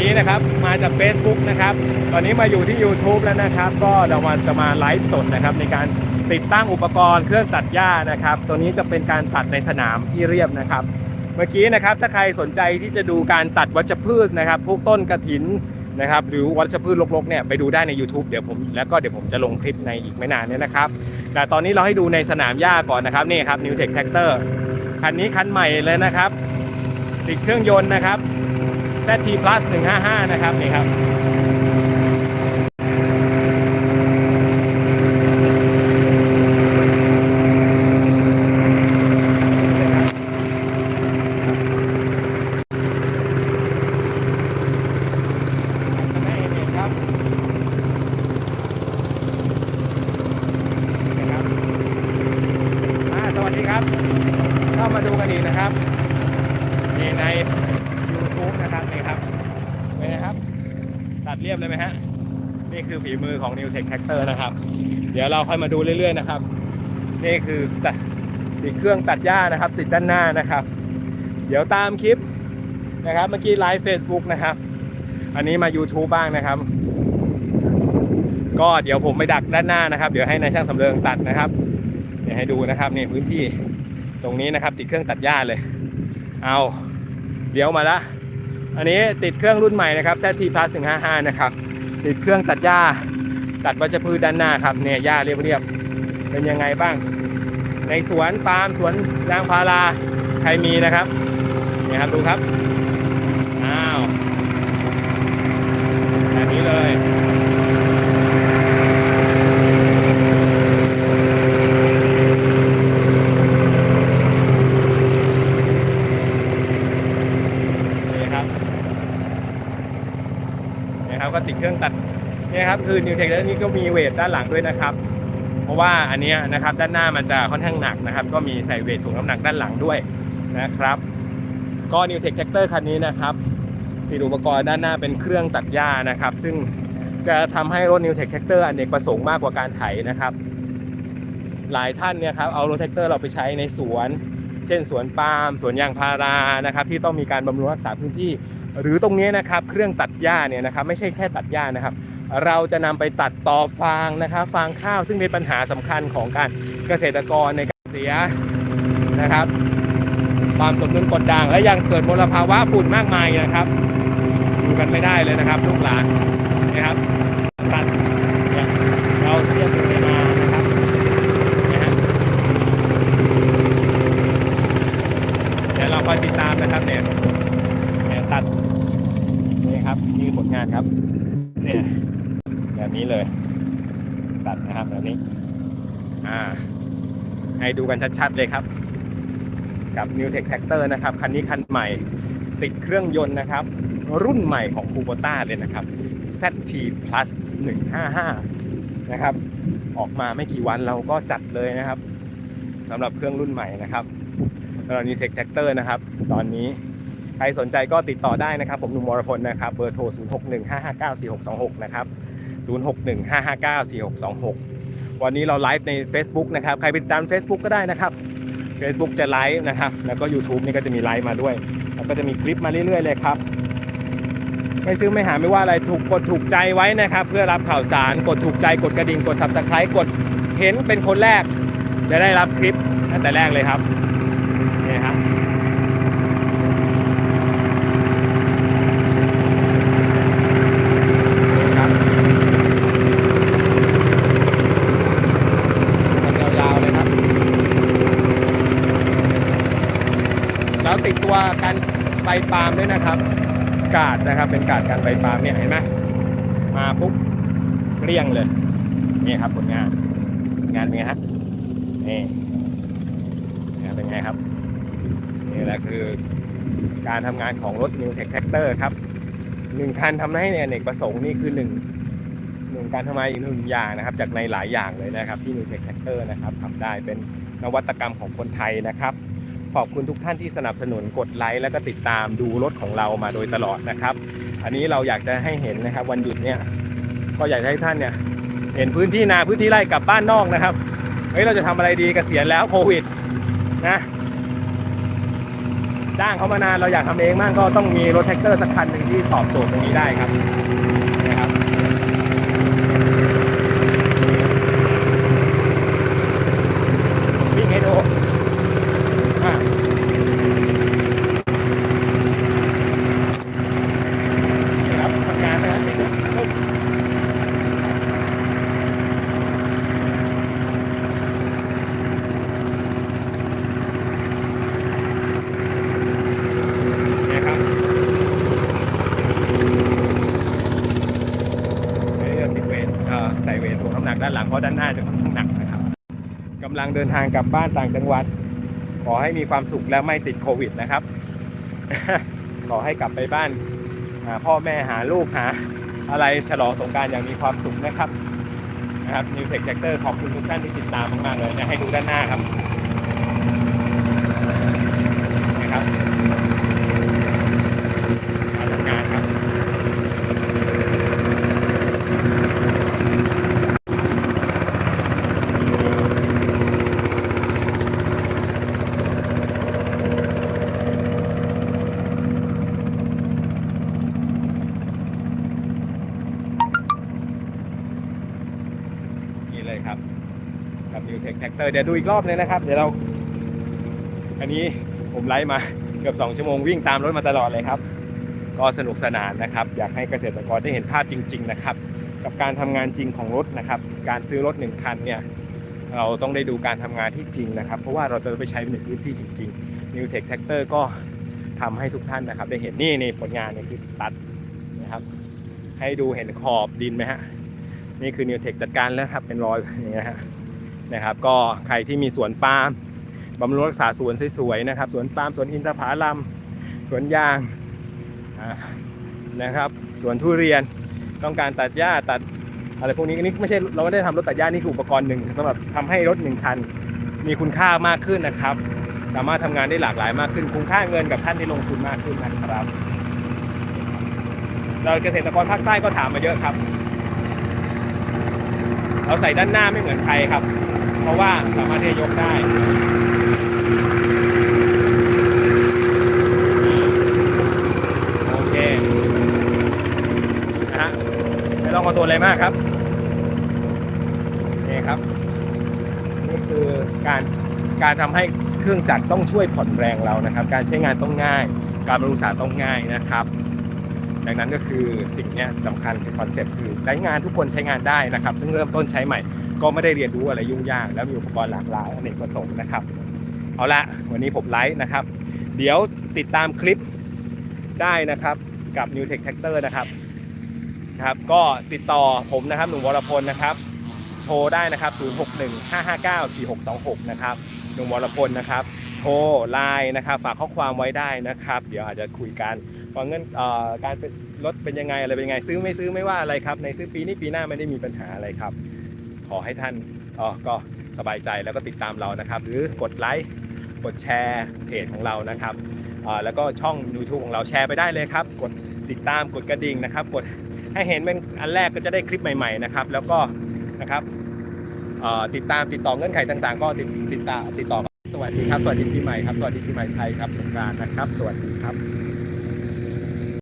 นี้นะครับมาจาก Facebook นะครับ ตอนนี้มาอยู่ที่ YouTube แล้วนะครับ ก็เรามาจะมาไลฟ์สดนะครับในการติดตั้งอุปกรณ์เครื่องตัดหญ้านะครับ ตัวนี้จะเป็นการตัดในสนามที่เรียบนะครับ เมื่อกี้นะครับถ้าใครสนใจที่จะดูการตัดวัชพืชนะครับ พวกต้นกระถินนะครับ หรือวัชพืชรกๆเนี่ยไปดูได้ใน YouTube เดี๋ยวผมแล้วก็เดี๋ยวผมจะลงคลิปในอีกไม่นานเนี้นะครับ แต่ตอนนี้เราให้ดูในสนามหญ้าก่อนนะครับนี่ครับ New Tech Tractor คันนี้คันใหม่เลยนะครับ ติดเครื่องยนต์นะครับ ZT Plus 155 นะครับนี่ครับครับนะครับสวัสดีครับเข้ามาดูกันอีกนะครับนี่ใน YouTube นะครับนี่ครับเป็นไงครับ ตั ดเรียบเลยไหมฮะ นี่คือฝีมือของ New Tech Tractor นะครับ เดี๋ยวเราค่อยมาดูเรื่อยๆนะครับ นี่คือตัดติดเครื่องตัดหญ้านะครับ ติดด้านหน้านะครับ เดี๋ยวตามคลิปนะครับ เมื่อกี้ไลฟ์ Facebook นะครับ อันนี้มา YouTube บ้างนะครับ ก็เดี๋ยวผมไปดักด้านหน้านะครับ เดี๋ยวให้นายช่างสำเริงตัดนะครับเดี๋ยวให้ดูนะครับนี่พื้นที่ตรงนี้นะครับ ติดเครื่องตัดหญ้าเลย เอาเดี๋ยวมาละ อันนี้ติดเครื่องรุ่นใหม่นะครับ ZT Plus 155 นะครับ ติดเครื่องตัดหญ้า ตัดวัชพืชด้านหน้าครับ เนี่ยหญ้าเรียบๆ เป็นยังไงบ้าง ในสวนปาล์มสวนยางพารา ใครมีนะครับ เนี่ยครับดูครับอ้าวแบบนี้เลย นี่ครับ นี่ครับก็ติดเครื่องตัดนี่ครับคือ New Tech แล้วนี่ก็มีเวทด้านหลังด้วยนะครับ เพราะว่าอันนี้นะครับด้านหน้ามันจะค่อนข้างหนักนะครับ ก็มีใส่เวทถ่วงน้ำหนักด้านหลังด้วยนะครับ ก็ New Tech Tractor คันนี้นะครับติดอุปกรณ์ด้านหน้าเป็นเครื่องตัดหญ้านะครับ ซึ่งจะทำให้รถ New Tech Tractor อเนกประสงค์มากกว่าการไถนะครับ หลายท่านเนี่ยครับเอารถแท็กเตอร์เราไปใช้ในสวน เช่นสวนปาล์มสวนยางพารานะครับ ที่ต้องมีการบำรุงรักษาพื้นที่ หรือตรงนี้นะครับเครื่องตัดหญ้าเนี่ยนะครับไม่ใช่แค่ตัดหญ้านะครับ เราจะนำไปตัดต่อฟางนะครับ ฟางข้าวซึ่งเป็นปัญหาสำคัญของการเกษตรกรในการเสียนะครับ ความสมดุลกดด่างและยังเกิดมลภาวะฝุ่นมากมายนะครับอยู่กันไม่ได้เลยนะครับลูกหลานนะครับตัดเนี่ยเราเทียบดูมานะครับนะฮะเดี๋ยวเราคอยติดตามนะครับเนี่ยเนี่ยตัด นี่ครับนี่คือผลงานครับเนี่ยแบบนี้เลยตัดนะครับแบบนี้อ่าให้ดูกันชัดๆเลยครับ กับ New Tech Tractor นะครับ คันนี้คันใหม่ติดเครื่องยนต์นะครับ รุ่นใหม่ของ Kubota เลยนะครับ ZT Plus 155 นะครับ ออกมาไม่กี่วันเราก็จัดเลยนะครับสำหรับเครื่องรุ่นใหม่นะครับสำหรับ New Tech Tractor นะครับ ตอนนี้ ใครสนใจก็ติดต่อได้นะครับ ผมหนุ่มวรพลนะครับ เบอร์โทร 0615594626 นะครับ 0615594626 วันนี้เราไลฟ์ใน Facebook นะครับ ใครไปติดตาม Facebook ก็ได้นะครับ Facebook จะไลฟ์นะครับ แล้วก็ YouTube นี่ก็จะมีไลฟ์มาด้วย แล้วก็จะมีคลิปมาเรื่อยๆเลยครับ ไม่ซื้อไม่หาไม่ว่าอะไร ถูกกดถูกใจไว้นะครับ เพื่อรับข่าวสาร กดถูกใจ กดกระดิ่ง กด Subscribe กดเห็นเป็นคนแรก จะได้รับคลิปตั้งแต่แรกเลยครับนี่ครับนี่ครับมันยาวๆเลยครับ แล้ว ติดตัวกันไฟปาล์มด้วยนะครับ กาดนะครับเป็นกาดกันไฟปาล์มเนี่ยเห็นไหมมาปุ๊บเกลี้ยงเลยนี่ครับผลงานงานเป็นไงฮะนี่เป็นไงครับนี่แหละคือการทำงานของรถ New Tech Tractor ครับหนึ่งคันทำให้ในอเนกประสงค์นี่คือหนึ่งหนึ่งการทำงานอีกหนึ่งอย่างนะครับ จากในหลายอย่างเลยนะครับที่ New Tech Tractor นะครับทำได้เป็นนวัตกรรมของคนไทยนะครับ ขอบคุณทุกท่านที่สนับสนุนกดไลค์แล้วก็ติดตามดูรถของเรามาโดยตลอดนะครับ อันนี้เราอยากจะให้เห็นนะครับ วันหยุดเนี่ยก็อยากให้ท่านเนี่ยเห็นพื้นที่นาพื้นที่ไร่กลับบ้านนอกนะครับเฮ้ยเราจะทำอะไรดีเกษียณแล้วโควิดนะจ้างเขามานานเราอยากทำเองมั่งก็ต้องมีรถแท็กเตอร์สักคันหนึ่งที่ตอบโจทย์ตรงนี้ได้ครับวิ่งให้ดูอะนี่ครับทำงานนะครับ เนี่ยครับไม่ได้ติดเวทเอ่อใส่เวทถ่วงน้ำหนักด้านหลังเพราะด้านหน้าจะค่อนข้างหนักนะครับกำลังเดินทางกลับบ้านต่างจังหวัด ขอให้มีความสุขและไม่ติดโควิดนะครับ ขอให้กลับไปบ้านหาพ่อแม่หาลูกหาอะไรฉลองสงการอย่างมีความสุขนะครับนะครับ New Tech Tractor ขอบคุณทุกท่านที่ติดตามมากๆเลยนะให้ดูด้านหน้าครับ การทำงานครับ นะครับกับ New Tech Tractor เดี๋ยวดูอีกรอบนึงนะครับ เดี๋ยวเรา อันนี้ผมไลฟ์มาเกือบ 2 ชั่วโมงวิ่งตามรถมาตลอดเลยครับ ก็สนุกสนานนะครับ อยากให้เกษตรกรได้เห็นภาพจริง ๆ นะครับ กับการทำงานจริงของรถนะครับ การซื้อรถหนึ่งคันเนี่ยเราต้องได้ดูการทำงานที่จริงนะครับ เพราะว่าเราจะไปใช้ในพื้นที่จริงๆ New Tech Tractor ก็ทำให้ทุกท่านนะครับ ได้เห็นนี่นี่ผลงานเนี่ยคือตัดนะครับ ให้ดูเห็นขอบดินไหมฮะ นี่คือ New Tech จัดการแล้วครับเป็นรอยอย่างเงี้ยนะครับ ก็ใครที่มีสวนปาล์มบำรุงรักษาสวนสวยๆนะครับสวนปาล์มสวนอินทผลัมสวนยางนะครับสวนทุเรียนต้องการตัดหญ้าตัดอะไรพวกนี้อันนี้ไม่ใช่เราไม่ได้ทำรถตัดหญ้านี่คืออุปกรณ์หนึ่งสำหรับทำให้รถหนึ่งคันมีคุณค่ามากขึ้นนะครับ สามารถทำงานได้หลากหลายมากขึ้น คุ้มค่าเงินกับท่านที่ลงทุนมากขึ้นนะครับ เราเกษตรกรภาคใต้ก็ถามมาเยอะครับ เราใส่ด้านหน้าไม่เหมือนใครครับ เพราะว่าสามารถที่จะยกได้โอเคนะฮะไม่ต้องเอาตัวอะไรมากครับนี่ครับนี่คือการการทำให้เครื่องจักรต้องช่วยผ่อนแรงเรานะครับ การใช้งานต้องง่าย การบำรุงสาต้องง่ายนะครับ ดังนั้นก็คือสิ่งนี้สำคัญคือคอนเซ็ปต์คือใช้งานทุกคนใช้งานได้นะครับเพิ่งเริ่มต้นใช้ใหม่ ก็ไม่ได้เรียนรู้อะไรยุ่งยาก แล้วมีอุปกรณ์หลากหลายอเนกประสงค์นะครับ เอาละวันนี้ผมไลฟ์นะครับ เดี๋ยวติดตามคลิปได้นะครับกับ New Tech Tractor นะครับนะครับ ก็ติดต่อผมนะครับหนุ่มวรพลนะครับ โทรได้นะครับ 0615594626 นะครับหนุ่มวรพลนะครับ โทรไลน์นะครับ ฝากข้อความไว้ได้นะครับ เดี๋ยวอาจจะคุยกัน ว่าเงินการเป็นรถเป็นยังไงอะไรเป็นยังไง ซื้อไม่ซื้อไม่ว่าอะไรครับ ในซื้อปีนี้ปีหน้าไม่ได้มีปัญหาอะไรครับ ขอให้ท่านเออก็สบายใจแล้วก็ติดตามเรานะครับ หรือกดไลค์กดแชร์เพจของเรานะครับแล้วก็ช่อง YouTube ของเราแชร์ไปได้เลยครับ กดติดตามกดกระดิ่งนะครับ กดให้เห็นเป็นอันแรกก็จะได้คลิปใหม่ๆนะครับ แล้วก็นะครับติดตามติดต่อเงื่อนไขต่างๆ ก็ติดติดตามติดต่อสวัสดีครับ สวัสดีปีใหม่ครับ สวัสดีปีใหม่ไทยครับสงการนะครับ สวัสดีครับ